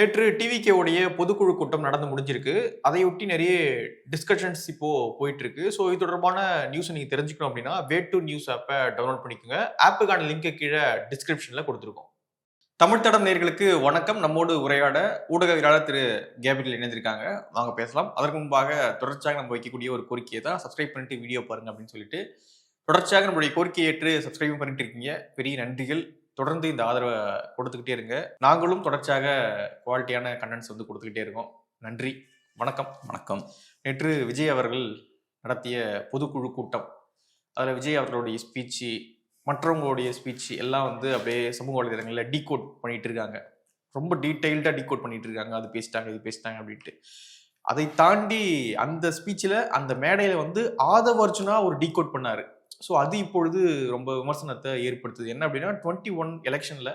நேற்று டிவிகே உடைய பொதுக்குழு கூட்டம் நடந்து முடிஞ்சிருக்கு. அதையொட்டி நிறைய டிஸ்கஷன்ஸ் இப்போ போயிட்டு இருக்கு ஸோ இது தொடர்பான நியூஸை நீங்க தெரிஞ்சுக்கணும் அப்படின்னா வே டு நியூஸ் ஆப்பை டவுன்லோட் பண்ணிக்கோங்க. ஆப்புக்கான லிங்கை கீழே டிஸ்கிரிப்ஷன்ல கொடுத்துருக்கோம். தமிழ் தடம் நேர்களுக்கு வணக்கம். நம்மோடு உரையாட ஊடகவியலாளர் திரு. கேபிரியல் இணைந்திருக்காங்க. வாங்க பேசலாம். அதற்கு முன்பாக தொடர்ச்சியாக நம்ம வைக்கக்கூடிய ஒரு கோரிக்கையை தான் சப்ஸ்கிரைப் பண்ணிட்டு வீடியோ பாருங்க அப்படின்னு சொல்லிட்டு தொடர்ச்சியாக நம்மளுடைய கோரிக்கையை ஏற்று சப்ஸ்கிரைப் பண்ணிட்டு இருக்கீங்க. பெரிய நன்றிகள். தொடர்ந்து இந்த ஆதரவை கொடுத்துக்கிட்டே இருங்க. நாங்களும் தொடர்ச்சியாக குவாலிட்டியான கண்டென்ட்ஸ் வந்து கொடுத்துக்கிட்டே இருக்கோம். நன்றி. வணக்கம். வணக்கம். நேற்று விஜய் அவர்கள் நடத்திய பொதுக்குழு கூட்டம். அதில் விஜய் அவர்களுடைய ஸ்பீச்சு மற்றவங்களுடைய ஸ்பீச் எல்லாம் வந்து அப்படியே சமூக வலைதளங்களில் டீகோட் பண்ணிட்டு இருக்காங்க. ரொம்ப டீட்டெயில்டாக டீகோட் பண்ணிட்டு இருக்காங்க. அது பேசிட்டாங்க இது பேசிட்டாங்க அப்படின்ட்டு. அதை தாண்டி அந்த ஸ்பீச்சில் அந்த மேடையில் வந்து ஆதவ அர்ஜுனா ஒரு டீகோட் பண்ணாரு. ஸோ அது இப்பொழுது ரொம்ப விமர்சனத்தை ஏற்படுத்துது. என்ன அப்படின்னா டுவெண்ட்டி ஒன் எலெக்ஷனில்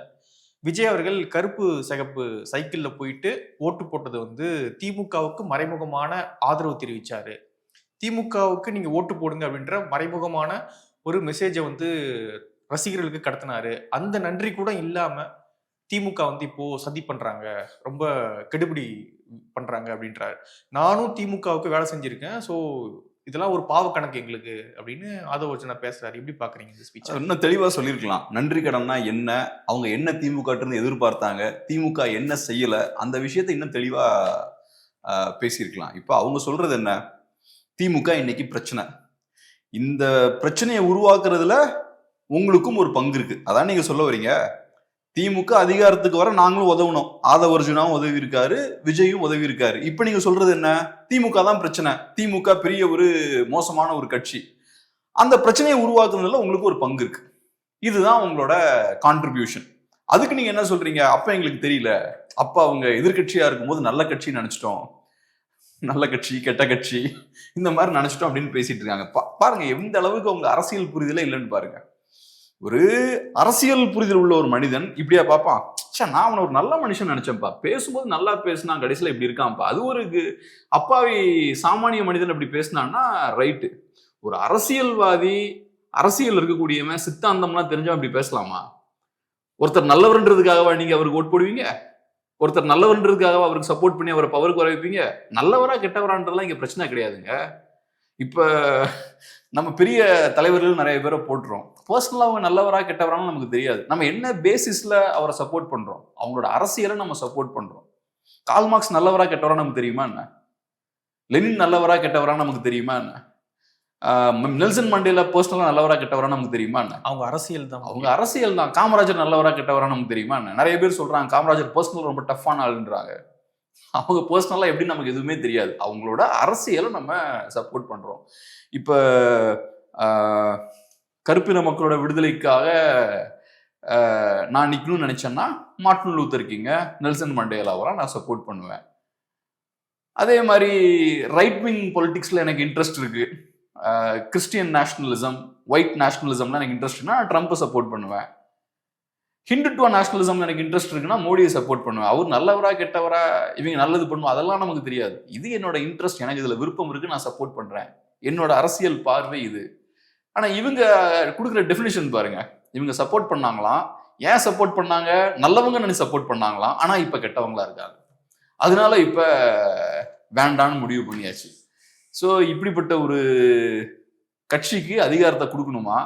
விஜய் அவர்கள் கருப்பு சிகப்பு சைக்கிளில் போயிட்டு ஓட்டு போட்டது வந்து திமுகவுக்கு மறைமுகமான ஆதரவு தெரிவித்தார் திமுகவுக்கு நீங்கள் ஓட்டு போடுங்க அப்படின்ற மறைமுகமான ஒரு மெசேஜை வந்து ரசிகர்களுக்கு கடத்தினாரு. அந்த நன்றி கூட இல்லாமல் திமுக வந்து இப்போது சதி பண்ணுறாங்க ரொம்ப கெடுபிடி பண்ணுறாங்க அப்படின்றாரு. நானும் திமுகவுக்கு வேலை செஞ்சுருக்கேன். ஸோ இதெல்லாம் ஒரு பாவ கணக்கு எங்களுக்கு அப்படின்னு ஆதவ வச்சனா பேசுறாரு. எப்படி பாக்குறீங்க இந்த ஸ்பீச் இன்னும் தெளிவா சொல்லியிருக்கலாம். நன்றி கடன்னா என்ன? அவங்க என்ன திமுக இருந்து எதிர்பார்த்தாங்க? திமுக என்ன செய்யல? அந்த விஷயத்த இன்னும் தெளிவா பேசியிருக்கலாம். இப்போ அவங்க சொல்றது என்ன? திமுக இன்னைக்கு பிரச்சனை. இந்த பிரச்சனையை உருவாக்குறதுல உங்களுக்கும் ஒரு பங்கு இருக்கு. அதான் நீங்க சொல்ல வரீங்க. திமுக அதிகாரத்துக்கு வர நாங்களும் உதவணும். ஆதவ அர்ஜுனாவும் உதவி இருக்காரு விஜயும் உதவி இருக்காரு இப்ப நீங்க சொல்றது என்ன? திமுக தான் பிரச்சனை. திமுக பெரிய ஒரு மோசமான ஒரு கட்சி. அந்த பிரச்சனையை உருவாக்குறதுல உங்களுக்கு ஒரு பங்கு இருக்கு. இதுதான் உங்களோட கான்ட்ரிபியூஷன் அதுக்கு நீங்க என்ன சொல்றீங்க? அப்ப எங்களுக்கு தெரியல. அப்ப அவங்க எதிர்கட்சியா இருக்கும்போது நல்ல கட்சி நினைச்சிட்டோம். நல்ல கட்சி கெட்ட கட்சி இந்த மாதிரி நினைச்சிட்டோம் அப்படின்னு பேசிட்டு இருக்காங்க. பாருங்க எந்த அளவுக்கு அவங்க அரசியல் புரிதலே இல்லைன்னு பாருங்க. ஒரு அரசியல் புரிதல் உள்ள ஒரு மனிதன் இப்படியா பார்ப்பான். சே நான் அவனை ஒரு நல்ல மனுஷன் நினைச்சேன்ப்பா. பேசும்போது நல்லா பேசினா கடைசியில இப்படி இருக்கான்ப்பா. அது ஒரு அப்பாவி சாமானிய மனிதன் அப்படி பேசினான்னா ரைட்டு ஒரு அரசியல்வாதி அரசியல் இருக்கக்கூடியவன் சித்தாந்தம்லாம் தெரிஞ்சவன் அப்படி பேசலாமா? ஒருத்தர் நல்லவர்ன்றதுக்காகவா நீங்க அவருக்கு ஓட் போடுவீங்க? ஒருத்தர் நல்லவர்ன்றதுக்காகவா அவருக்கு சப்போர்ட் பண்ணி அவரை பவருக்கு வர வைப்பீங்க நல்லவரா கெட்டவரான்றதெல்லாம் இங்க பிரச்சனை கிடையாதுங்க. இப்ப நம்ம பெரிய தலைவர்கள் நிறைய பேரை போட்டுறோம். பர்சனலா அவங்க நல்லவரா கெட்டவரான்னு நமக்கு தெரியாது. நம்ம என்ன பேசிஸ்ல அவரை சப்போர்ட் பண்றோம்? அவங்களோட அரசியலை நம்ம சப்போர்ட் பண்றோம். கால் மார்க்ஸ் நல்லவரா கெட்டவரா நமக்கு தெரியுமா என்ன? லெனின் நல்லவரா கெட்டவரா நமக்கு தெரியுமா என்ன? நெல்சன் மண்டேலா பர்சனலா நல்லவரா கெட்டவரா நமக்கு தெரியுமா என்ன? அவங்க அரசியல் தான். அவங்க அரசியல் தான். காமராஜர் நல்லவரா கெட்டவரா நமக்கு தெரியுமா என்ன? நிறைய பேர் சொல்றாங்க காமராஜர் பர்சனல் ரொம்ப டஃப்பான ஆளுன்றாங்க. அவங்க பர்சனலா எப்படி நமக்கு எதுவுமே தெரியாது. அவங்களோட அரசியலை நம்ம சப்போர்ட் பண்றோம். இப்ப ஆஹ், கருப்பின மக்களோட விடுதலைக்காக நான் நிக்கணும்னு நினைச்சேன்னா மார்ட்டின் லூத்தர் கிங்க நெல்சன் மண்டேலாவெல்லாம் நான் சப்போர்ட் பண்ணுவேன். அதே மாதிரி ரைட் விங் பொலிட்டிக்ஸ்ல எனக்கு இன்ட்ரெஸ்ட் இருக்கு. கிறிஸ்டியன் நேஷ்னலிசம் ஒயிட் நேஷ்னலிசம்லாம் எனக்கு இன்ட்ரெஸ்ட்னா நான் ட்ரம்ப்பை சப்போர்ட் பண்ணுவேன். ஹிந்துத்துவ நேஷனலிசம் எனக்கு இன்ட்ரெஸ்ட் இருக்குன்னா மோடியை சப்போர்ட் பண்ணுவேன். அவர் நல்லவரா கெட்டவரா இவங்க நல்லது பண்ணுவோம் அதெல்லாம் நமக்கு தெரியாது. இது என்னோட இன்ட்ரெஸ்ட் எனக்கு இதில் விருப்பம் இருக்கு நான் சப்போர்ட் பண்ணுறேன் என்னோட அரசியல் பார்வை இது. ஆனால் இவங்க கொடுக்குற டெஃபினிஷன் பாருங்க. இவங்க சப்போர்ட் பண்ணாங்களாம். ஏன் சப்போர்ட் பண்ணாங்க? நல்லவங்க நினைச்சு சப்போர்ட் பண்ணாங்களாம். ஆனால் இப்போ கெட்டவங்களா இருக்காங்க. அதனால இப்போ வேண்டான்னு முடிவு பண்ணியாச்சு. ஸோ இப்படிப்பட்ட ஒரு கட்சிக்கு அதிகாரத்தை கொடுக்கணுமா?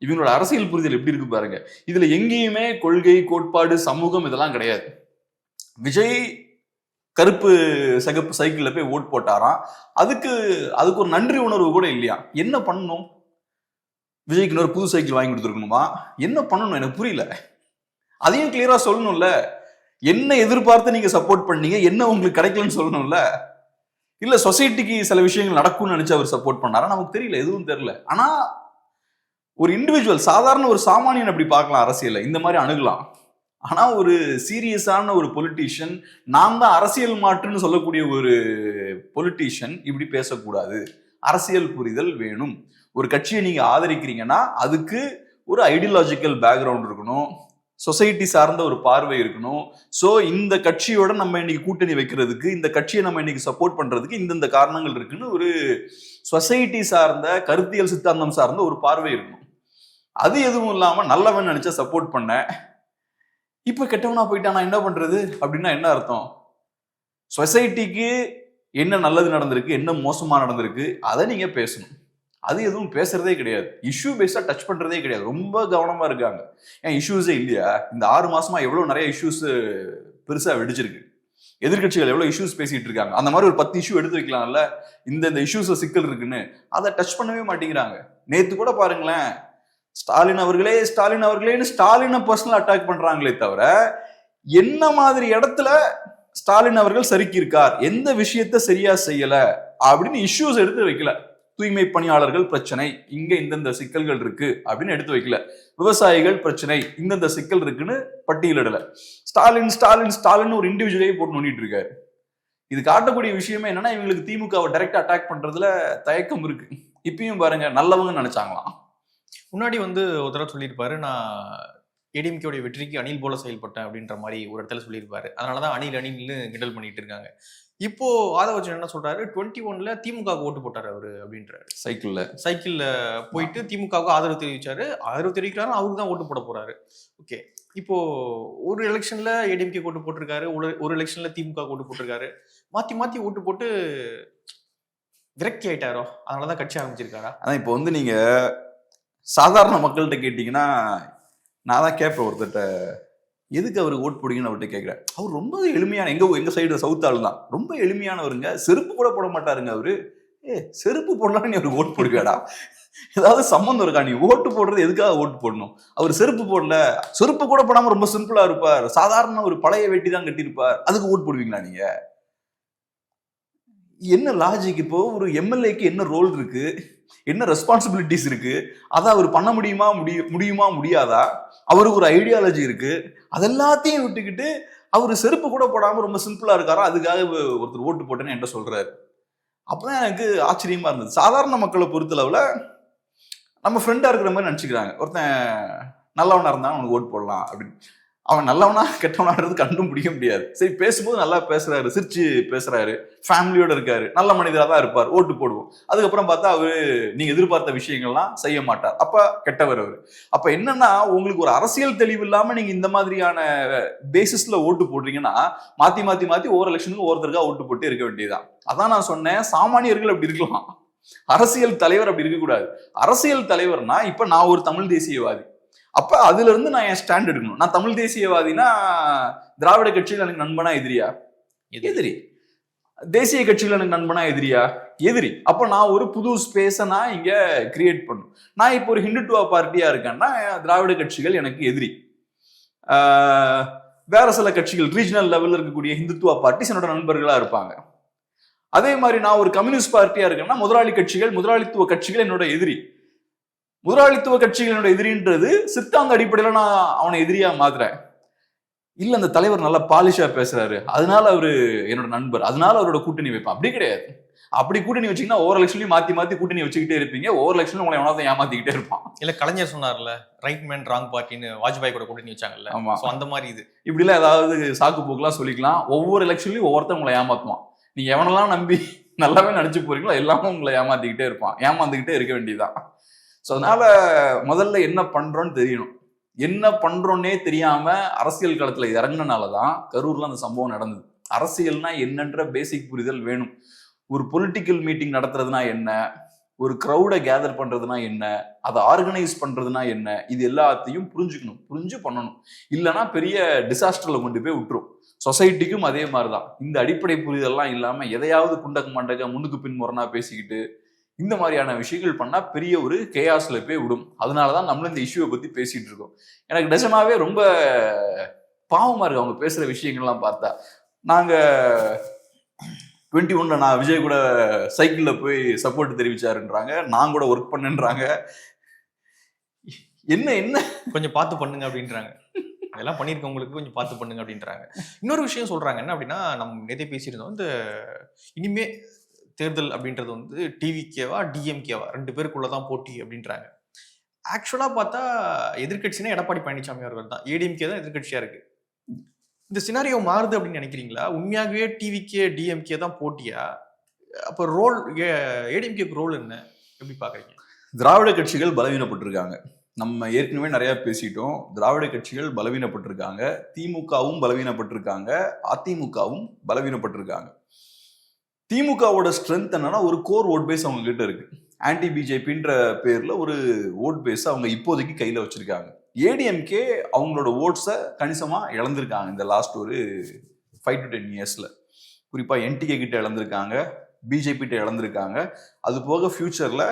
இவங்களோட அரசியல் புரிதல் எப்படி இருக்கு பாருங்க. இதுல எங்கேயுமே கொள்கை கோட்பாடு சமூகம் இதெல்லாம் கிடையாது. விஜய் கருப்பு சகப்பு சைக்கிள்ல போய் ஓட் போட்டாராம். அதுக்கு அதுக்கு ஒரு நன்றி உணர்வு கூட இல்லையா? என்ன பண்ணணும்? விஜய்க்கு இன்னொரு புது சைக்கிள் வாங்கி கொடுத்துருக்கணுமா? என்ன பண்ணணும்? எனக்கு புரியல. அதையும் கிளியரா சொல்லணும்ல. என்ன எதிர்பார்த்து நீங்க சப்போர்ட் பண்ணீங்க? என்ன உங்களுக்கு கிடைக்கலன்னு சொல்லணும்ல. இல்ல சொசைட்டிக்கு சில விஷயங்கள் நடக்கும்னு நினைச்சு அவர் சப்போர்ட் பண்ணாரா? நமக்கு தெரியல. எதுவும் தெரியல. ஆனா ஒரு இண்டிவிஜுவல் சாதாரண ஒரு சாமானியன் அப்படி பார்க்கலாம் அரசியலை இந்த மாதிரி அணுகலாம். ஆனால் ஒரு சீரியஸான ஒரு பொலிட்டீஷியன் நாம் தான் அரசியல் மாற்றுன்னு சொல்லக்கூடிய ஒரு பொலிட்டீஷியன் இப்படி பேசக்கூடாது. அரசியல் புரிதல் வேணும். ஒரு கட்சியை நீங்கள் ஆதரிக்கிறீங்கன்னா அதுக்கு ஒரு ஐடியாலஜிக்கல் பேக்ரவுண்ட் இருக்கணும். சொசைட்டி சார்ந்த ஒரு பார்வை இருக்கணும். ஸோ இந்த கட்சியோட நம்ம இன்னைக்கு கூட்டணி வைக்கிறதுக்கு இந்த கட்சியை நம்ம இன்னைக்கு சப்போர்ட் பண்ணுறதுக்கு இந்தந்த காரணங்கள் இருக்குன்னு ஒரு சொசைட்டி சார்ந்த கருத்தியல் சித்தாந்தம் சார்ந்த ஒரு பார்வை இருக்கணும். அது எதுவும் இல்லாமல் நல்லவன் நினச்சா சப்போர்ட் பண்ண. இப்போ கெட்டவனா போயிட்டா நான் என்ன பண்ணுறது அப்படின்னா என்ன அர்த்தம்? சொசைட்டிக்கு என்ன நல்லது நடந்திருக்கு என்ன மோசமாக நடந்திருக்கு அதை நீங்கள் பேசணும். அது எதுவும் பேசுறதே கிடையாது. இஷ்யூ பேஸாக டச் பண்ணுறதே கிடையாது. ரொம்ப கவனமாக இருக்காங்க. ஏன் இஷ்யூஸே இல்லையா? இந்த ஆறு மாசமா எவ்வளோ நிறைய இஷ்யூஸ் பெருசாக வெடிச்சிருக்கு. எதிர்க்கட்சிகள் எவ்வளோ இஷ்யூஸ் பேசிகிட்டு இருக்காங்க. அந்த மாதிரி ஒரு பத்து இஷ்யூ எடுத்து வைக்கலாம்ல? இந்த இந்த இஷ்யூஸில் சிக்கல் இருக்குன்னு. அதை டச் பண்ணவே மாட்டேங்கிறாங்க. நேற்று கூட பாருங்களேன். ஸ்டாலின் அவர்களே ஸ்டாலின் அவர்களேன்னு ஸ்டாலினை பர்சனல் அட்டாக் பண்றாங்களே தவிர என்ன மாதிரி இடத்துல ஸ்டாலின் அவர்கள் சறுக்கியிருக்கார்? எந்த விஷயத்த சரியா செய்யல? அப்படின்னு இஷ்யூஸ் எடுத்து வைக்கல. தூய்மை பணியாளர்கள் பிரச்சனை இங்க இந்தந்த சிக்கல்கள் இருக்கு அப்படின்னு எடுத்து வைக்கல. விவசாயிகள் பிரச்சனை இந்தந்த சிக்கல் இருக்குன்னு பட்டியலிடல ஸ்டாலின் ஸ்டாலின் ஸ்டாலின் ஒரு இண்டிவிஜுவலே போட்டு நோண்டிட்டு இருக்காரு. இது காட்டக்கூடிய விஷயமே என்னன்னா இவங்களுக்கு திமுகவை டைரக்டா அட்டாக் பண்றதுல தயக்கம் இருக்கு. இப்பயும் பாருங்க நல்லவங்க நினைச்சாங்களாம். முன்னாடி வந்து ஒரு தடவை சொல்லியிருப்பாரு நான் ஏடிஎம்கேடைய வெற்றிக்கு அணில் போல செயல்பட்டேன் அப்படின்ற மாதிரி ஒரு இடத்துல சொல்லியிருப்பாரு. அதனாலதான் அணில் அணில்னு கிண்டல் பண்ணிட்டு இருக்காங்க. இப்போ ஆதவச்சன் என்ன சொல்றாரு? டுவெண்ட்டி ஒன்ல திமுக ஓட்டு போட்டாரு அவரு அப்படின்றாரு. சைக்கிள்ல. சைக்கிள்ல போயிட்டு திமுகவுக்கு ஆதரவு தெரிவிச்சாரு. ஆதரவு தெரிவிக்கிறாரு அவருக்கு தான் ஓட்டு போட போறாரு. ஓகே. இப்போ ஒரு எலெக்ஷன்ல ஏடிஎம்கே ஓட்டு போட்டிருக்காரு. ஒரு- ஒரு எலெக்ஷன்ல திமுக ஓட்டு போட்டிருக்காரு. மாத்தி மாத்தி ஓட்டு போட்டு விரக்தி ஆயிட்டாரோ? அதனாலதான் கட்சி ஆரம்பிச்சிருக்காரா? அதான் இப்போ வந்து நீங்க சாதாரண மக்கள்கிட்ட கேட்டிங்கன்னா நான் தான் கேட்பேன் ஒருத்தர்கிட்ட எதுக்கு அவருக்கு ஓட் போடுங்கன்னு அவர்கிட்ட கேட்குறேன். அவர் ரொம்ப எளிமையான எங்கள் எங்கள் சைடு சவுத் ஆள் தான். ரொம்ப எளிமையானவருங்க. செருப்பு கூட போட மாட்டாருங்க அவரு. ஏ செருப்பு போடலாம்னு நீ அவருக்கு ஓட் போடுவியாடா? ஏதாவது சம்மந்தம் இருக்கா? நீ ஓட்டு போடுறது எதுக்காக ஓட்டு போடணும்? அவர் செருப்பு போடல. செருப்பு கூட போடாமல் ரொம்ப சிம்பிளாக இருப்பார். சாதாரண ஒரு பழைய வெட்டி தான் கட்டியிருப்பார். அதுக்கு ஓட் போடுவீங்களா நீங்க? என்ன லாஜிக் இப்போ? ஒரு எம்எல்ஏக்கு என்ன ரோல் இருக்குது என்ன ரெஸ்பான்சிபிலிட்டிஸ் இருக்கு? அதை அவர் பண்ண முடியுமா முடிய முடியுமா முடியாதா? அவருக்கு ஒரு ஐடியாலஜி இருக்கு. அதெல்லாத்தையும் விட்டுக்கிட்டு அவர் செருப்பு கூட போடாம ரொம்ப சிம்பிளா இருக்காரா? அதுக்காக ஒருத்தர் ஓட்டு போட்டேன்னு என்கிட்ட சொல்றாரு. அப்பதான் எனக்கு ஆச்சரியமா இருந்தது. சாதாரண மக்களை பொறுத்தளவுல நம்ம ஃப்ரெண்டா இருக்கிற மாதிரி நினச்சிக்கிறாங்க. ஒருத்தன் நல்லவனா இருந்தால் அவனுக்கு ஓட்டு போடலாம் அப்படின்னு. அவன் நல்லவனா கெட்டவனாடுறது கண்டும் பிடிக்க முடியாது. சரி பேசும்போது நல்லா பேசுறாரு சிரிச்சு பேசுறாரு ஃபேமிலியோட இருக்காரு நல்ல மனிதராக தான் இருப்பார் ஓட்டு போடுவோம். அதுக்கப்புறம் பார்த்தா அவரு நீங்க எதிர்பார்த்த விஷயங்கள்லாம் செய்ய மாட்டார். அப்ப கெட்டவர் அவர். அப்ப என்னன்னா உங்களுக்கு ஒரு அரசியல் தெளிவு இல்லாம நீங்க இந்த மாதிரியான பேசிஸ்ல ஓட்டு போடுறீங்கன்னா மாத்தி மாத்தி மாத்தி ஒவ்வொரு எலெக்ஷனுக்கும் ஒவ்வொருத்தருக்கா ஓட்டு போட்டு இருக்க வேண்டியதுதான். அதான் நான் சொன்னேன் சாமானியர்கள் அப்படி இருக்கலாம். அரசியல் தலைவர் அப்படி இருக்கக்கூடாது. அரசியல் தலைவர்னா இப்ப நான் ஒரு தமிழ் தேசியவாதி. அப்ப அதுல இருந்து நான் என் ஸ்டாண்ட் எடுக்கணும். நான் தமிழ் தேசியவாதினா திராவிட கட்சிகள் எனக்கு நண்பனா எதிரியா? எதிரி. தேசிய கட்சிகள் எனக்கு நண்பனா எதிரியா? எதிரி. அப்ப நான் ஒரு புது ஸ்பேஸை நான் இங்க கிரியேட் பண்ணும் நான் இப்போ ஒரு ஹிந்துத்துவா பார்ட்டியா இருக்கேன்னா திராவிட கட்சிகள் எனக்கு எதிரி. வேற சில கட்சிகள் ரீஜனல் லெவல்ல இருக்கக்கூடிய ஹிந்துத்துவா பார்ட்டிஸ் என்னோட நண்பர்களா இருப்பாங்க. அதே மாதிரி நான் ஒரு கம்யூனிஸ்ட் பார்ட்டியா இருக்கேன்னா முதலாளி கட்சிகள் முதலாளித்துவ கட்சிகள் என்னோட எதிரி. முதலாளித்துவ கட்சிகள் என்னோட எதிரின்றது சித்தாந்த அடிப்படையில நான் அவனை எதிரியா மாத்துறேன். இல்ல அந்த தலைவர் நல்லா பாலிஷா பேசுறாரு. அதனால அவரு என்னோட நண்பர். அதனால அவரோட கூட்டணி வைப்பேன். அப்படி கிடையாது. அப்படி கூட்டணி வச்சீங்கன்னா ஒவ்வொரு எலெக்ஷன்லயும் மாத்தி மாத்தி கூட்டணி வச்சுக்கிட்டே இருப்பீங்க. ஒவ்வொரு எலெக்ஷன்ல உங்களை எவனாவது ஏமாத்திக்கிட்டே இருப்பான். இல்ல கலைஞர் சொன்னார்ல ரைட் மேன் ராங் பார்ட்டின்னு வாஜ்பாய் கூட கூட்டணி வச்சாங்கல்ல. ஆமா. அந்த மாதிரி இது. இப்படிலாம் ஏதாவது சாக்கு போக்குலாம் சொல்லிக்கலாம். ஒவ்வொரு எலெக்ஷன்லயும் ஒவ்வொருத்தன் உங்களை ஏமாத்துவான். நீங்க எவனெல்லாம் நம்பி நல்லாவே நினைச்சு போறீங்களோ எல்லாமே உங்களை ஏமாத்திக்கிட்டே இருப்பான். ஏமாந்துக்கிட்டே இருக்க வேண்டியதுதான். ஸோ அதனால முதல்ல என்ன பண்றோம்னு தெரியணும். என்ன பண்றோன்னே தெரியாம அரசியல் களத்துல இறங்கினால தான் கரூர்ல அந்த சம்பவம் நடந்தது. அரசியல்னா என்னன்ற பேசிக் புரிதல் வேணும். ஒரு பொலிட்டிக்கல் மீட்டிங் நடத்துறதுனா என்ன? ஒரு க்ரௌடை கேதர் பண்றதுனா என்ன? அதை ஆர்கனைஸ் பண்றதுனா என்ன? இது எல்லாத்தையும் புரிஞ்சுக்கணும். புரிஞ்சு பண்ணணும். இல்லைன்னா பெரிய டிசாஸ்டர்ல கொண்டு போய் விட்டுரும். சொசைட்டிக்கும் அதே மாதிரிதான். இந்த அடிப்படை புரிதல்லாம் இல்லாம எதையாவது குண்டக்க மண்டக்க முன்னுக்கு பின் முரணா பேசிக்கிட்டு இந்த மாதிரியான விஷயங்கள் பண்ணால் பெரிய ஒரு கேயாஸ்ல போய் விடும். அதனால தான் நம்மளும் இந்த இஷ்யூவை பற்றி பேசிகிட்டு இருக்கோம். எனக்கு நிஜமாவே ரொம்ப பாவமாக இருக்குது அவங்க பேசுகிற விஷயங்கள்லாம் பார்த்தா. நாங்கள் டுவெண்ட்டி ஒன்ல நான் விஜய் கூட சைக்கிளில் போய் சப்போர்ட் தெரிவிச்சாருன்றாங்க. நான் கூட ஒர்க் பண்ணேன்றாங்க. என்ன என்ன? கொஞ்சம் பார்த்து பண்ணுங்க அப்படின்றாங்க. அதெல்லாம் பண்ணியிருக்கவங்களுக்கு கொஞ்சம் பார்த்து பண்ணுங்க அப்படின்றாங்க. இன்னொரு விஷயம் சொல்கிறாங்க என்ன அப்படின்னா நம்ம நேத்தே பேசியிருந்தோம். இந்த இனிமே தேர்தல் அப்படின்றது வந்து டிவிகேவா டிஎம்கேவா ரெண்டு பேருக்குள்ள தான் போட்டி அப்படின்றாங்க. ஆக்சுவலாக பார்த்தா எதிர்கட்சினா எடப்பாடி பழனிசாமி அவர்கள் தான். ஏடிஎம்கே தான் எதிர்கட்சியாக இருக்கு. இந்த சினாரியோ மாறுது அப்படின்னு நினைக்கிறீங்களா? உண்மையாகவே டிவிகே டிஎம்கே தான் போட்டியா? அப்போ ரோல் ஏடிஎம்கேக்கு ரோல் என்ன? எப்படி பார்க்குறீங்க? திராவிட கட்சிகள் பலவீனப்பட்டிருக்காங்க. நம்ம ஏற்கனவே நிறையா பேசிட்டோம். திராவிட கட்சிகள் பலவீனப்பட்டிருக்காங்க. திமுகவும் பலவீனப்பட்டிருக்காங்க. அதிமுகவும் பலவீனப்பட்டிருக்காங்க. திமுகவோட ஸ்ட்ரென்த் என்னன்னா ஒரு கோர் ஓட் பேஸ் அவங்க கிட்ட இருக்கு ஆன்டி பிஜேபின்ற பேர்ல ஒரு ஓட் பேஸ் அவங்க இப்போதைக்கு கையில வச்சிருக்காங்க. ஏடிஎம்கே அவங்களோட ஓட்ஸை கணிசமா இழந்திருக்காங்க இந்த லாஸ்ட் ஒரு ஃபைவ் டு டென் இயர்ஸ்ல குறிப்பா என்டிகே கிட்ட இழந்திருக்காங்க பிஜேபி கிட்ட இழந்திருக்காங்க. அது போக ஃபியூச்சர்ல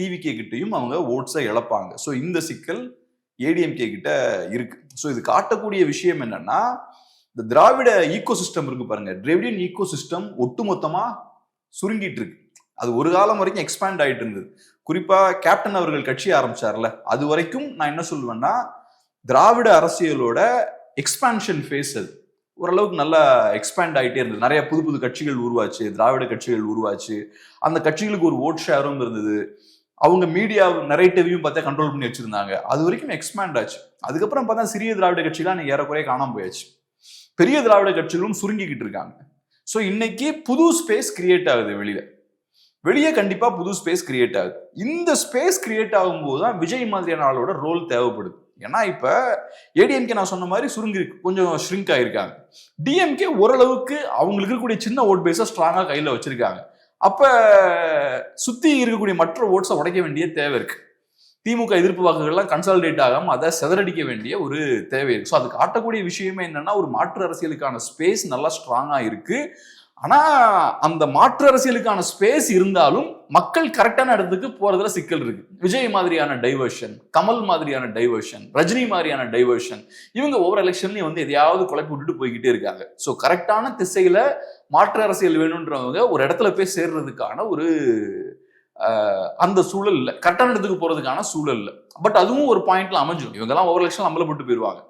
டிவிகே கிட்டையும் அவங்க ஓட்ஸை இழப்பாங்க. ஸோ இந்த சிக்கல் ஏடிஎம்கே கிட்ட இருக்கு. ஸோ இது காட்டக்கூடிய விஷயம் என்னன்னா இந்த திராவிட ஈக்கோ சிஸ்டம் இருக்கு பாருங்க. திராவிடியன் ஈகோ சிஸ்டம் ஒட்டுமொத்தமா சுருங்கிட்டு இருக்கு. அது ஒரு காலம் வரைக்கும் எக்ஸ்பேண்ட் ஆயிட்டு இருந்தது. குறிப்பா கேப்டன் அவர்கள் கட்சி ஆரம்பிச்சார்ல அது வரைக்கும் நான் என்ன சொல்லுவேன்னா திராவிட அரசியலோட எக்ஸ்பான்ஷன் ஃபேஸ் அது. ஓரளவுக்கு நல்லா எக்ஸ்பேண்ட் ஆகிட்டே இருந்தது. நிறைய புது புது கட்சிகள் உருவாச்சு திராவிட கட்சிகள் உருவாச்சு. அந்த கட்சிகளுக்கு ஒரு ஓட் ஷேரும் இருந்தது. அவங்க மீடியா நரேட்டிவையும் பார்த்தா கண்ட்ரோல் பண்ணி வச்சிருந்தாங்க. அது வரைக்கும் எக்ஸ்பேண்ட் ஆச்சு. அதுக்கப்புறம் பார்த்தா சிறிய திராவிட கட்சிலாம் ஏறக்குறைய காணாம போயாச்சு. பெரிய திராவிட கட்சிகளும் சுருங்கிக்கிட்டு இருக்காங்க. ஸோ இன்னைக்கு புது ஸ்பேஸ் கிரியேட் ஆகுது வெளியில. வெளியே கண்டிப்பா புது ஸ்பேஸ் கிரியேட் ஆகுது. இந்த ஸ்பேஸ் கிரியேட் ஆகும்போது தான் விஜய் மாதிரியான ஆளோட ரோல் தேவைப்படுது. ஏன்னா இப்ப ஏடிஎம்கே நான் சொன்ன மாதிரி சுருங்கி கொஞ்சம் ஷ்ரிங்க் ஆயிருக்காங்க. டிஎம்கே ஓரளவுக்கு அவங்களுக்கு இருக்கக்கூடிய சின்ன ஓட் பேஸை ஸ்ட்ராங்கா கையில வச்சிருக்காங்க. அப்ப சுத்தி இருக்கக்கூடிய மற்ற ஓட்ஸை உடைக்க வேண்டிய தேவை இருக்கு. திமுக எதிர்ப்பு வாக்குகள்லாம் கன்சாலிடேட் ஆகாம அதை செதறடிக்க வேண்டிய ஒரு தேவை இருக்கு. ஸோ அது காட்டக்கூடிய விஷயமே என்னன்னா ஒரு மாற்று அரசியலுக்கான ஸ்பேஸ் நல்லா ஸ்ட்ராங்காக இருக்கு. ஆனா அந்த மாற்று அரசியலுக்கான ஸ்பேஸ் இருந்தாலும் மக்கள் கரெக்டான இடத்துக்கு போறதுல சிக்கல் இருக்கு. விஜய் மாதிரியான டைவர்ஷன் கமல் மாதிரியான டைவர்ஷன் ரஜினி மாதிரியான டைவர்ஷன் இவங்க ஒவ்வொரு எலெக்ஷன்லயும் வந்து எதையாவது குழப்பி விட்டுட்டு போய்கிட்டே இருக்காங்க. ஸோ கரெக்டான திசையில மாற்று அரசியல் வேணுன்றவங்க ஒரு இடத்துல போய் சேர்றதுக்கான ஒரு அந்த சூழல் இல்லை. கரெக்டான இடத்துக்கு போறதுக்கான சூழல் இல்லை. பட் அதுவும் ஒரு பாயிண்ட்ல அமைஞ்சிடும். இவங்கெல்லாம் ஒவ்வொரு லட்சம் அம்பலப்பட்டு போயிடுவாங்க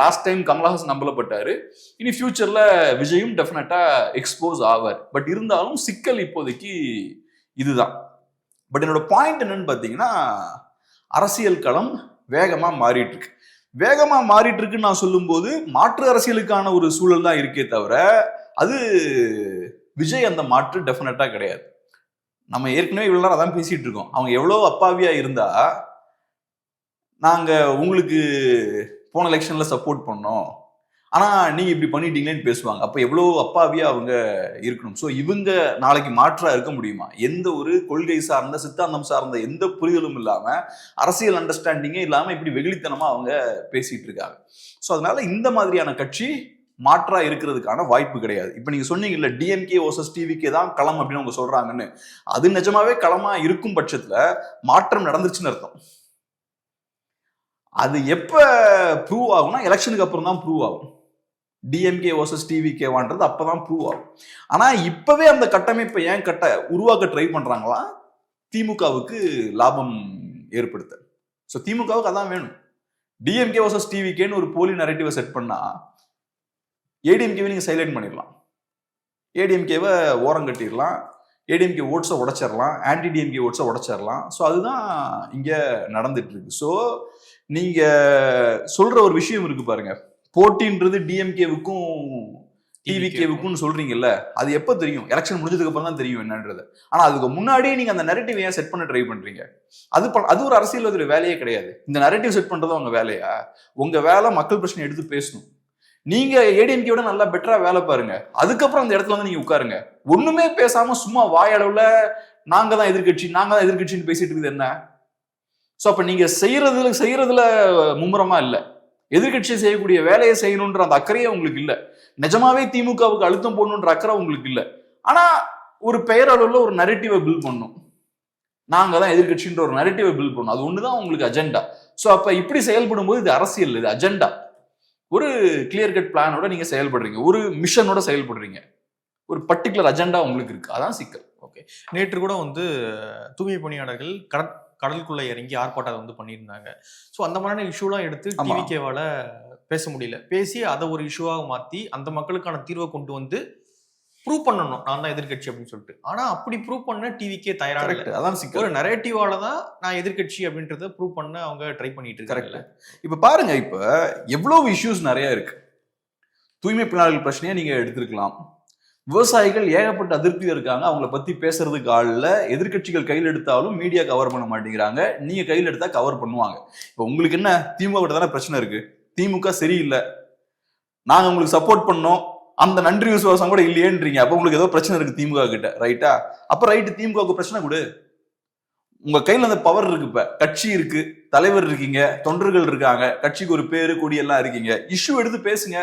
லாஸ்ட் டைம் கமலஹாசன் அம்பலப்பட்டாரு இனி ஃபியூச்சர்ல விஜயும் டெஃபினட்டா எக்ஸ்போஸ் ஆவார். பட் இருந்தாலும் சிக்கல் இப்போதைக்கு இதுதான். பட் என்னோட பாயிண்ட் என்னன்னு பார்த்தீங்கன்னா அரசியல் களம் வேகமா மாறிட்டு இருக்கு வேகமா மாறிட்டு இருக்குன்னு நான் சொல்லும்போது மாற்று அரசியலுக்கான ஒரு சூழல் தான் இருக்கே தவிர அது விஜய் அந்த மாற்று டெஃபினட்டா கிடையாது. நம்ம ஏற்கனவே இவ்வளோ நேரம் அதான் பேசிட்டு இருக்கோம். அவங்க எவ்வளோ அப்பாவியா இருந்தா நாங்கள் உங்களுக்கு போன எலெக்ஷன்ல சப்போர்ட் பண்ணோம். ஆனால் நீங்கள் இப்படி பண்ணிட்டீங்களேன்னு பேசுவாங்க. அப்போ எவ்வளோ அப்பாவியா அவங்க இருக்கணும். ஸோ இவங்க நாளைக்கு மாற்றாக இருக்க முடியுமா? எந்த ஒரு கொள்கை சார்ந்த சித்தாந்தம் சார்ந்த எந்த புரிதலும் இல்லாமல் அரசியல் அண்டர்ஸ்டாண்டிங்கே இல்லாமல் இப்படி வெகுளித்தனமாக அவங்க பேசிகிட்டு இருக்காங்க. ஸோ அதனால இந்த மாதிரியான கட்சி மாற்றா இருக்கிறதுக்கான வாய்ப்பு கிடையாது. இப்போ நீங்க சொன்னீங்கல்ல டிஎம்கே ஓசஸ் டிவிக்கே தான் களம் அப்படின்னு அவங்க சொல்றாங்கன்னு. அது நிஜமாவே களமா இருக்கும் பட்சத்துல மாற்றம் நடந்துச்சுன்னு அர்த்தம். அது எப்ப ப்ரூவ் ஆகும்னா எலெக்ஷனுக்கு அப்புறம் தான் ப்ரூவ் ஆகும். டிஎம்கே ஓசஸ் டிவிகேவான்றது அப்பதான் ப்ரூவ் ஆகும். ஆனா இப்பவே அந்த கட்டமைப்பை ஏன் கட்ட உருவாக்க ட்ரை பண்றாங்களா? திமுகவுக்கு லாபம் ஏற்படுத்த. ஸோ திமுகவுக்கு அதான் வேணும். டிஎம்கே ஓசஸ் டிவிகேன்னு ஒரு போலி நரேட்டிவை செட் பண்ணா ஏடிஎம்கேவை நீங்க சைலண்ட் பண்ணிடலாம். ஏடிஎம்கேவை ஓரம் கட்டிடலாம். ஏடிஎம்கே ஓட்ஸை உடைச்சிடலாம். ஆன்டி டிஎம்கே ஓட்ஸை உடைச்சிடலாம். ஸோ அதுதான் இங்க நடந்துட்டு இருக்கு ஸோ நீங்க சொல்ற ஒரு விஷயம் இருக்கு பாருங்க. போட்டின்றது டிஎம்கேவுக்கும் டிவிகேவுக்கும் சொல்றீங்கல்ல அது எப்போ தெரியும்? எலெக்ஷன் முடிஞ்சதுக்கு அப்புறம் தான் தெரியும் என்னன்றது. ஆனா அதுக்கு முன்னாடியே நீங்க அந்த நரேட்டிவ் ஏன் செட் பண்ண ட்ரை பண்றீங்க? அது அது ஒரு அரசியல் வேலையே கிடையாது. இந்த நரேட்டிவ் செட் பண்றது உங்க வேலையா? உங்க வேலை மக்கள் பிரச்சனை எடுத்து பேசணும். நீங்க ஏடிஎம்கே விட நல்லா பெட்டரா வேலை பாருங்க. அதுக்கப்புறம் அந்த இடத்துல வந்து நீங்க உட்காருங்க. ஒண்ணுமே பேசாம சும்மா வாயளவுல நாங்க தான் எதிர்க்கட்சி நாங்க தான் எதிர்க்கட்சின்னு பேசிட்டு இருக்குது என்ன? சோ அப்ப நீங்க செய்யறதுல செய்யறதுல மும்முரமா இல்ல. எதிர்க்கட்சி செய்யக்கூடிய வேலையை செய்யணுன்ற அந்த அக்கறையே உங்களுக்கு இல்ல. நிஜமாவே திமுகவுக்கு அழுத்தம் போடணுன்ற அக்கறை உங்களுக்கு இல்ல. ஆனா ஒரு பெயரளவுல ஒரு நரேட்டிவை பில்ட் பண்ணும். நாங்க தான் எதிர்கட்சின்ற ஒரு நரேட்டிவை பில்ட் பண்ணும். அது ஒண்ணுதான் உங்களுக்கு அஜெண்டா சோ அப்ப இப்படி செயல்படும் போது இது அரசியல் இது அஜெண்டா ஒரு கிளியர் கட் பிளானோட நீங்க செயல்படுறீங்க. ஒரு மிஷனோட செயல்படுறீங்க. ஒரு பர்டிகுலர் அஜெண்டா உங்களுக்கு இருக்கு. அதான் சிக்கல். ஓகே நேற்று கூட வந்து தூய்மை பணியாளர்கள் கடற் கடலுக்குள்ள இறங்கி ஆர்ப்பாட்டம் வந்து பண்ணியிருந்தாங்க. ஸோ அந்த மாதிரியான இஷ்யூலாம் எடுத்து. டிவிகேவால பேச முடியல. பேசி அதை ஒரு இஷ்யூவாக மாத்தி அந்த மக்களுக்கான தீர்வை கொண்டு வந்து ப்ரூவ் பண்ணணும். நான் தான் எதிர்க்கட்சி அப்படின்னு சொல்லிட்டு. ஆனா அப்படி ப்ரூவ் பண்ண டிவிக்கே தயாரா இல்லை. கரெக்ட் அதான் சிக்கல். ஒரு நரேட்டிவால தான் நான் எதிர்க்கட்சி அப்படின்றத ப்ரூவ் பண்ண அவங்க ட்ரை பண்ணிட்டு இருக்காங்க. இப்ப பாருங்க இப்ப எவ்வளவு இஷ்யூஸ் நிறைய இருக்கு. தூய்மை பணியாளர்கள் பிரச்சனையை நீங்க எடுத்திருக்கலாம். விவசாயிகள் ஏகப்பட்ட அதிருப்தியில் இருக்காங்க. அவங்கள பத்தி பேசுறதுக்கு ஆள்ல. எதிர்க்கட்சிகள் கையில் எடுத்தாலும் மீடியா கவர் பண்ண மாட்டேங்கிறாங்க. நீங்க கையில் எடுத்தா கவர் பண்ணுவாங்க. இப்போ உங்களுக்கு என்ன? திமுக தானே பிரச்சனை இருக்கு. திமுக சரியில்லை. நாங்க உங்களுக்கு சப்போர்ட் பண்ணோம். அந்த நன்றி விசுவாசம் கூட இல்லையேன்றீங்க. அப்போ உங்களுக்கு ஏதோ பிரச்சனை இருக்கு திமுக கிட்ட ரைட்டா அப்போ ரைட்டு திமுகவுக்கு பிரச்சனை கொடு. உங்க கையில அந்த பவர் இருக்கு இப்ப. கட்சி இருக்கு தலைவர் இருக்கீங்க தொண்டர்கள் இருக்காங்க கட்சிக்கு ஒரு பேரு கொடி எல்லாம் இருக்கீங்க. இஷ்யூ எடுத்து பேசுங்க.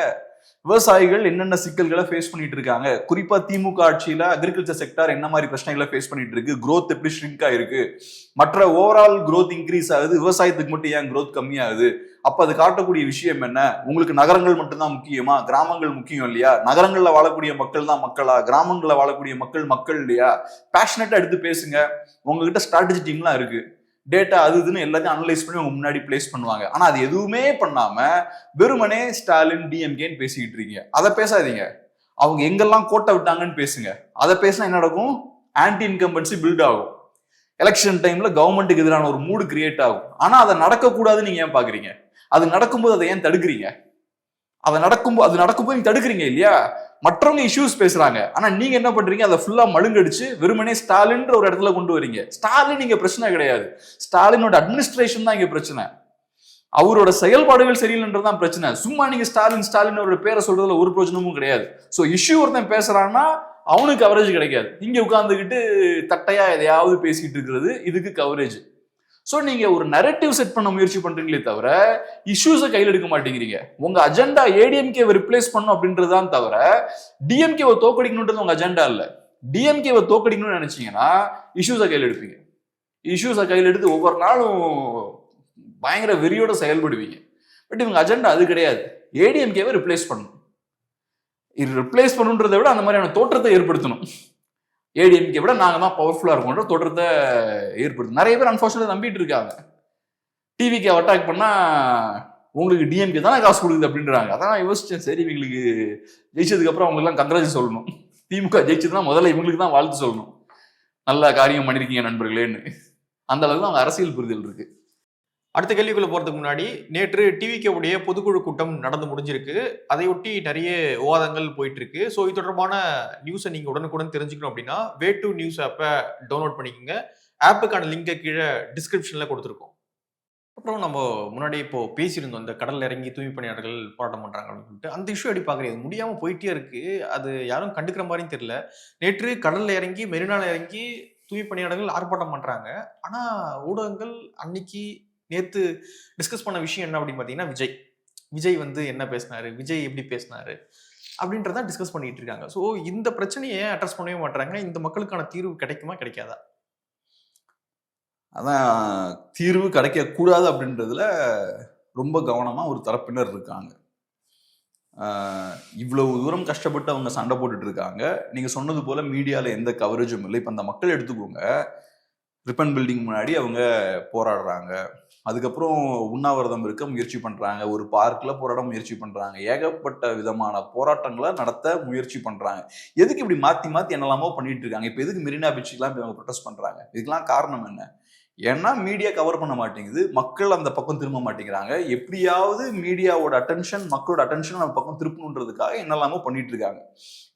விவசாயிகள் என்னென்ன சிக்கல்களை ஃபேஸ் பண்ணிட்டு இருக்காங்க? குறிப்பா திமுக ஆட்சியில அக்ரிகல்ச்சர் செக்டார் என்ன மாதிரி பிரச்சனைகளை ஃபேஸ் பண்ணிட்டு இருக்கு? க்ரோத் எப்படி ஷ்ரிங்க் ஆயிருக்கு? மற்ற ஓவரால் க்ரோத் இன்க்ரீஸ் ஆகுது. விவசாயத்துக்கு மட்டும் ஏன் க்ரோத் கம்மியாகுது? அப்ப அது காட்டக்கூடிய விஷயம் என்ன? உங்களுக்கு நகரங்கள் மட்டும்தான் முக்கியமா? கிராமங்கள் முக்கியம் இல்லையா? நகரங்கள்ல வாழக்கூடிய மக்கள் தான் மக்களா? கிராமங்கள்ல வாழக்கூடிய மக்கள் மக்கள் இல்லையா? பேஷனட்டா எடுத்து பேசுங்க. உங்ககிட்ட ஸ்ட்ராட்டஜி டீம்லாம் இருக்கு. டேட்டா அது இதுன்னு எல்லாத்தையும் அனலைஸ் பண்ணி உங்க முன்னாடி பிளேஸ் பண்ணுவாங்க. ஆனா அது எதுவுமே பண்ணாம வெறுமனே ஸ்டாலின் டிஎம்கேன்னு பேசிக்கிட்டு இருக்கீங்க. அதை பேசாதீங்க. அவங்க எங்கெல்லாம் கோட்டை விட்டாங்கன்னு பேசுங்க. அதை பேசினா என்ன நடக்கும்? ஆன்டி இன்கம்பன்சி பில்ட் ஆகும் எலெக்ஷன் டைம்ல கவர்மெண்ட்டுக்கு எதிரான ஒரு மூடு கிரியேட் ஆகும். ஆனா அதை நடக்கக்கூடாதுன்னு நீங்க ஏன் பாக்குறீங்க? அது நடக்கும்போது அதை ஏன் தடுக்கிறீங்க? அதை நடக்கும்போது அது நடக்கும்போது நீங்க தடுக்கிறீங்க இல்லையா? மற்றவங்க இஷ்யூஸ் பேசுறாங்க. ஆனா நீங்க என்ன பண்றீங்க? அதை ஃபுல்லா மழுங்கடிச்சு வெறுமனே ஸ்டாலின்ற ஒரு இடத்துல கொண்டு வரீங்க. ஸ்டாலின் இங்க பிரச்சனை கிடையாது. ஸ்டாலினோட அட்மினிஸ்ட்ரேஷன் தான் இங்க பிரச்சனை. அவரோட செயல்பாடுகள் சரியில்லைன்றது தான் பிரச்சனை. சும்மா நீங்க ஸ்டாலின் ஸ்டாலின் அவரோட பேரை சொல்றதுல ஒரு பிரயோஜனமும் கிடையாது. ஸோ இஷ்யூ ஒருத்தன் பேசுறான்னா அவனுக்கு கவரேஜ் கிடைக்காது. இங்க உட்காந்துக்கிட்டு தட்டையா எதையாவது பேசிட்டு இருக்கிறது இதுக்கு கவரேஜ் ஸோ நீங்க ஒரு நரேட்டிவ் செட் பண்ண முயற்சி பண்றீங்களே தவிர இஷ்யூஸை கையில் எடுக்க மாட்டேங்கிறீங்க. உங்க அஜெண்டா ஏடிஎம்கேவை ரிப்ளேஸ் பண்ணும் அப்படின்றதான் தவிர டிஎம்கேவை தோக்கடிக்கணுன்றது உங்க அஜெண்டா இல்ல. டிஎம்கேவை தோக்கடிக்கணும்னு நினைச்சீங்கன்னா இஷ்யூஸை கையில் எடுப்பீங்க. இஷ்யூஸை கையில் எடுத்து ஒவ்வொரு நாளும் பயங்கர வெறியோட செயல்படுவீங்க. பட் இவங்க அஜெண்டா அது கிடையாது. ஏடிஎம்கேவை ரிப்ளேஸ் பண்ணணும் இது ரிப்ளேஸ் பண்ணுன்றதை விட அந்த மாதிரியான தோற்றத்தை ஏற்படுத்தணும். ஏடிஎம்கே விட நாங்கள் தான் பவர்ஃபுல்லாக இருக்கோன்ற தொடர்ந்த ஏற்படுது நிறைய பேர் அன்ஃபார்ச்சுனேட் நம்பிட்டு இருக்காங்க. டிவிக்கு அட்டாக் பண்ணால் உங்களுக்கு டிஎம்கே தானே காசு கொடுக்குது அப்படின்றாங்க. அதான் நான் யோசிச்சேன். சரி இவங்களுக்கு ஜெயிச்சதுக்கப்புறம் அவங்களுக்குலாம் அவங்களுக்கு கங்கராஜ் சொல்லணும். திமுக ஜெயிச்சதுன்னா முதல்ல இவங்களுக்கு தான் வாழ்த்து சொல்லணும். நல்ல காரியம் பண்ணியிருக்கீங்க நண்பர்களேன்னு. அந்த அளவுக்கு அவங்க அரசியல் புரிதல் இருக்குது அடுத்த கேள்விக்குள்ள போறதுக்கு முன்னாடி நேற்று டிவிகே உடைய பொதுக்குழு கூட்டம் நடந்து முடிஞ்சிருக்கு. அதையொட்டி நிறைய விவாதங்கள் போயிட்டு இருக்கு ஸோ இது தொடர்பான நியூஸை நீங்க உடனுக்குடன் தெரிஞ்சுக்கணும் அப்படின்னா வே டு நியூஸ் ஆப்பை டவுன்லோட் பண்ணிக்கோங்க. ஆப்புக்கான லிங்கை கீழே டிஸ்கிரிப்ஷன்ல கொடுத்துருக்கோம். அப்புறம் நம்ம முன்னாடி இப்போ பேசியிருந்தோம் இந்த கடலில் இறங்கி தூய்மை பணியாளர்கள் போராட்டம் பண்றாங்க அப்படின்னு சொல்லிட்டு. அந்த இஷ்யூ அடி பாக்குறது முடியாம போயிட்டே இருக்கு. அது யாரும் கண்டுக்கிற மாதிரியும் தெரியல. நேற்று கடல்ல இறங்கி மெரினால இறங்கி தூய்மை பணியாளர்கள் ஆர்ப்பாட்டம் பண்றாங்க. ஆனா ஊடகங்கள் அன்னைக்கு நேற்று டிஸ்கஸ் பண்ண விஷயம் என்ன அப்படின்னு பார்த்தீங்கன்னா விஜய். விஜய் வந்து என்ன பேசினாரு? விஜய் எப்படி பேசினாரு? அப்படின்றத டிஸ்கஸ் பண்ணிட்டு இருக்காங்க. ஸோ இந்த பிரச்சனையை அட்ரஸ் பண்ணவே மாட்டாங்க இந்த மக்களுக்கான தீர்வு கிடைக்குமா கிடைக்காதா? அதான் தீர்வு கிடைக்க கூடாது அப்படின்றதுல ரொம்ப கவனமாக ஒரு தரப்பினர் இருக்காங்க. இவ்வளவு தூரம் கஷ்டப்பட்டு அவங்க சண்டை போட்டுட்டு இருக்காங்க. நீங்கள் சொன்னது போல் மீடியாவில் எந்த கவரேஜும் இல்லை. இப்போ அந்த மக்கள் எடுத்துக்கோங்க. ரிப்பன் பில்டிங் முன்னாடி அவங்க போராடுறாங்க. அதுக்கப்புறம் உண்ணாவிரதம் இருக்க முயற்சி பண்ணுறாங்க ஒரு பார்க்கில் போராட முயற்சி பண்ணுறாங்க ஏகப்பட்ட விதமான போராட்டங்களை நடத்த முயற்சி பண்ணுறாங்க எதுக்கு இப்படி மாற்றி மாற்றி என்னெல்லாமோ பண்ணிட்டு இருக்காங்க? இப்போ எதுக்கு மெரினா பீச்சுக்கெலாம் இப்போ இவங்க ப்ரொட்டஸ்ட் பண்ணுறாங்க இதுக்கெல்லாம் காரணம் என்ன? ஏன்னா மீடியா கவர் பண்ண மாட்டேங்குது. மக்கள் அந்த பக்கம் திரும்ப மாட்டேங்கிறாங்க. எப்படியாவது மீடியாவோட அட்டென்ஷன் மக்களோட அட்டென்ஷன் நம்ம பக்கம் திருப்பணுன்றதுக்காக என்னெல்லாமோ பண்ணிட்டு இருக்காங்க.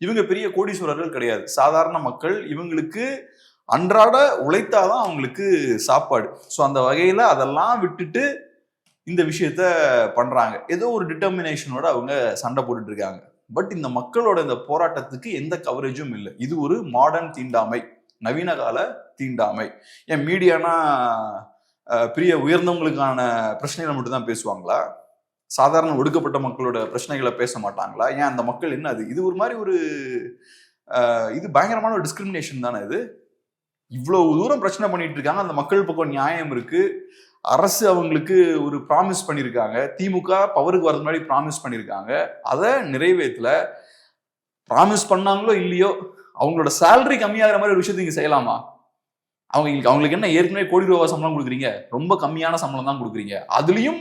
இவங்க பெரிய கோடீஸ்வரர்கள் கிடையாது. சாதாரண மக்கள் இவங்களுக்கு அன்றாட உழைத்தாதான் அவங்களுக்கு சாப்பாடு. ஸோ அந்த வகையில் அதெல்லாம் விட்டுட்டு இந்த விஷயத்த பண்ணுறாங்க ஏதோ ஒரு டிட்டர்மினேஷனோட அவங்க சண்டை போட்டுட்டு இருக்காங்க. பட் இந்த மக்களோட இந்த போராட்டத்துக்கு எந்த கவரேஜும் இல்லை. இது ஒரு மாடர்ன் தீண்டாமை. நவீன கால தீண்டாமை. ஏன் மீடியானா பெரிய உயர்ந்தவங்களுக்கான பிரச்சனைகளை மட்டும்தான் பேசுவாங்களா? சாதாரண ஒடுக்கப்பட்ட மக்களோட பிரச்சனைகளை பேச மாட்டாங்களா? ஏன் அந்த மக்கள் என்ன அது? இது ஒரு மாதிரி ஒரு இது பயங்கரமான ஒரு டிஸ்கிரிமினேஷன் தானே இது? இவ்வளவு தூரம் பிரச்சனை பண்ணிட்டு இருக்காங்க அந்த மக்கள் பக்கம் நியாயம் இருக்கு. அரசு அவங்களுக்கு ஒரு ப்ராமிஸ் பண்ணியிருக்காங்க திமுக பவருக்கு வரது முன்னாடி ப்ராமிஸ் பண்ணியிருக்காங்க அதை நிறைவேற்றல. ப்ராமிஸ் பண்ணாங்களோ இல்லையோ அவங்களோட சேலரி கம்மியாகிற மாதிரி ஒரு விஷயத்தை நீங்க செய்யலாமா? அவங்களுக்கு அவங்களுக்கு என்ன ஏற்கனவே கோடி ரூபா சம்பளம் கொடுக்குறீங்க. ரொம்ப கம்மியான சம்பளம் தான் கொடுக்குறீங்க. அதுலயும்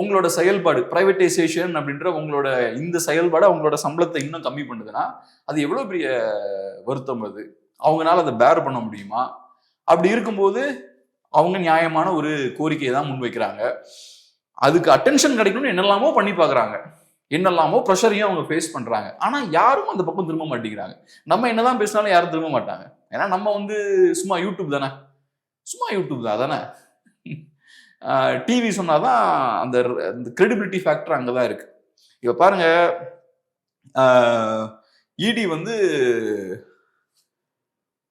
உங்களோட செயல்பாடு பிரைவேட்டைசேஷன் அப்படின்ற உங்களோட இந்த செயல்பாடு அவங்களோட சம்பளத்தை இன்னும் கம்மி பண்ணுதுன்னா அது எவ்வளவு பெரிய வருத்தம் அது? அவங்களால அதை பேர் பண்ண முடியுமா? அப்படி இருக்கும்போது அவங்க நியாயமான ஒரு கோரிக்கையை தான் முன்வைக்கிறாங்க. அதுக்கு அட்டென்ஷன் கிடைக்கணும்னு என்னெல்லாமோ பண்ணி பார்க்குறாங்க. என்னெல்லாமோ ப்ரெஷரையும் அவங்க ஃபேஸ் பண்ணுறாங்க ஆனால் யாரும் அந்த பக்கம் திரும்ப மாட்டேங்கிறாங்க. நம்ம என்னதான் பேசினாலும் யாரும் திரும்ப மாட்டாங்க. ஏன்னா நம்ம வந்து சும்மா யூடியூப் தானே? சும்மா யூடியூப் தான் தானே டிவி சொன்னாதான் அந்த அந்த கிரெடிபிலிட்டி ஃபேக்டர் அங்கே தான் இருக்குது இப்போ பாருங்க இடி வந்து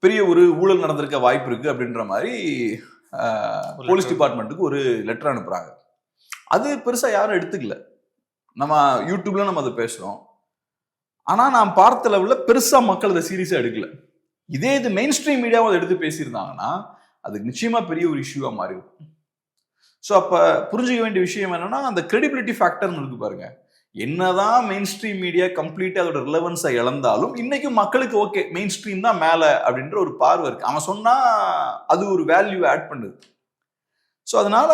பெரிய ஒரு ஊழல் நடந்திருக்க வாய்ப்பு இருக்கு அப்படின்ற மாதிரி போலீஸ். டிபார்ட்மெண்ட்டுக்கு ஒரு லெட்டர் அனுப்புறாங்க. அது பெருசா யாரும் எடுத்துக்கல. நம்ம யூடியூப்ல நம்ம அதை பேசுறோம். ஆனா நான் பார்த்த லெவல்ல பெருசா மக்கள் அதை சீரியஸா எடுக்கல. இதே இது மெயின் ஸ்ட்ரீம் மீடியாவும் அதை எடுத்து பேசியிருந்தாங்கன்னா அது நிச்சயமா பெரிய ஒரு இஷ்யூவா மாறி இருக்கும் ஸோ அப்ப புரிஞ்சுக்க வேண்டிய விஷயம் என்னன்னா அந்த கிரெடிபிலிட்டி ஃபேக்டர்னு இருக்கு பாருங்க. என்னதான் மெயின் ஸ்ட்ரீம் மீடியா கம்ப்ளீட்டா அதோட ரிலவன்ஸை இழந்தாலும் இன்னைக்கும் மக்களுக்கு ஓகே மெயின் ஸ்ட்ரீம் தான் மேல அப்படின்ற ஒரு பார்வை இருக்கு. அவன் சொன்னா அது ஒரு வேல்யூ ஆட் பண்ணுது. ஸோ அதனால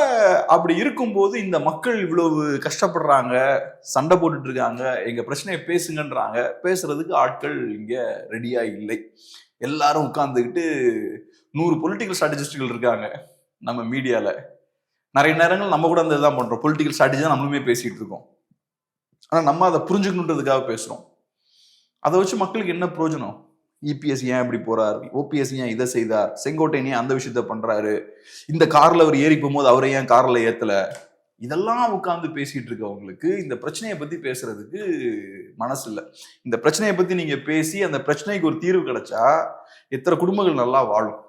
அப்படி இருக்கும்போது இந்த மக்கள் இவ்வளவு கஷ்டப்படுறாங்க சண்டை போட்டுட்டு இருக்காங்க எங்க பிரச்சனையை பேசுங்கன்றாங்க பேசுறதுக்கு ஆட்கள் இங்க ரெடியா இல்லை. எல்லாரும் உட்கார்ந்துக்கிட்டு நூறு பொலிட்டிக்கல் ஸ்ட்ராட்டஜிஸ்டுகள் இருக்காங்க நம்ம மீடியாவில் நிறைய நேரங்கள் நம்ம கூட அந்த இதுதான் பண்ணுறோம் பொலிட்டிக்கல் ஸ்ட்ராட்டஜி தான் நம்மளுமே பேசிகிட்டு இருக்கோம். ஆனால் நம்ம அதை புரிஞ்சுக்கணுன்றதுக்காக பேசுகிறோம் அதை வச்சு மக்களுக்கு என்ன பிரயோஜனம் இபிஎஸ் ஏன் இப்படி போறார்? ஓபிஎஸ் ஏன் இதை செய்தார்? செங்கோட்டையன் ஏன் அந்த விஷயத்த பண்றாரு? இந்த கார்ல அவர் ஏறி போகும்போது அவரை ஏன் கார்ல ஏத்தல? இதெல்லாம் உட்காந்து பேசிட்டு இருக்கவங்களுக்கு இந்த பிரச்சனையை பத்தி பேசுறதுக்கு மனசு இல்லை. இந்த பிரச்சனையை பத்தி நீங்க பேசி அந்த பிரச்சனைக்கு ஒரு தீர்வு கிடைச்சா எத்தனை குடும்பங்கள் நல்லா வாழும்.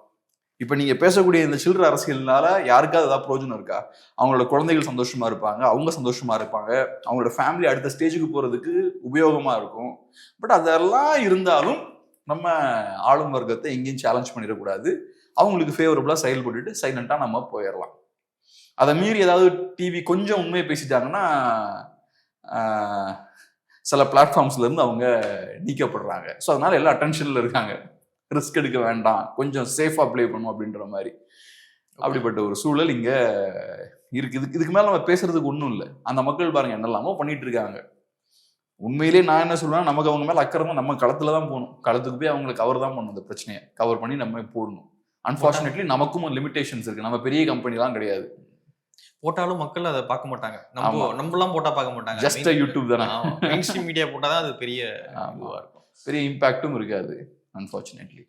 இப்போ நீங்கள் பேசக்கூடிய இந்த சில்லற அரசியல்னால யாருக்காவது ஏதாவது பிரயோஜனம் இருக்கா? அவங்களோட குழந்தைகள் சந்தோஷமாக இருப்பாங்க அவங்க சந்தோஷமாக இருப்பாங்க அவங்களோட ஃபேமிலி அடுத்த ஸ்டேஜுக்கு போகிறதுக்கு உபயோகமாக இருக்கும். பட் அதெல்லாம் இருந்தாலும் நம்ம ஆளும் வர்க்கத்தை எங்கேயும் சேலஞ்ச் பண்ணிடக்கூடாது. அவங்களுக்கு ஃபேவரபுளாக செயல்பட்டுட்டு சைலண்ட்டாக நம்ம போயிடலாம். அதை மீறி ஏதாவது டிவி கொஞ்சம் உண்மையை பேசிட்டாங்கன்னா சில பிளாட்ஃபார்ம்ஸ்லேருந்து அவங்க நீக்கப்படுறாங்க. ஸோ அதனால எல்லாம் அட்டென்ஷனில் இருக்காங்க. ரிஸ்க் எடுக்க வேண்டாம். கொஞ்சம் சேஃபா ப்ளே பண்ணும் அப்படின்ற மாதிரி. அப்படிப்பட்ட ஒரு சூழல் இங்க இருக்கு. இதுக்கு இதுக்கு மேல நம்ம பேசுறதுக்கு ஒன்றும் இல்லை. அந்த மக்கள் பாருங்க என்னெல்லாமோ பண்ணிட்டு இருக்காங்க. உண்மையிலேயே நான் என்ன சொல்றேன் நமக்கு அவங்க மேல அக்கறமா நம்ம களத்துல தான் போகணும். களத்துக்கு போய் அவங்களை கவர் தான் பண்ணணும் இந்த பிரச்சனையை. கவர் பண்ணி நம்ம போடணும். அன்பார்ச்சுனேட்லி நமக்கும் லிமிடேஷன்ஸ் இருக்கு. நம்ம பெரிய கம்பெனிலாம் கிடையாது. போட்டாலும் மக்கள் அதை பார்க்க மாட்டாங்க. நம்ம ஆமா. நம்மலாம் போட்டா பார்க்க மாட்டாங்க. ஜஸ்ட் யூடியூப் தானே. மீடியா போட்டாதான் அது பெரிய ஆமா. இதுவா இருக்கும். பெரிய இம்பாக்டும் இருக்காது. அன்பார்ச்சுனேட்லி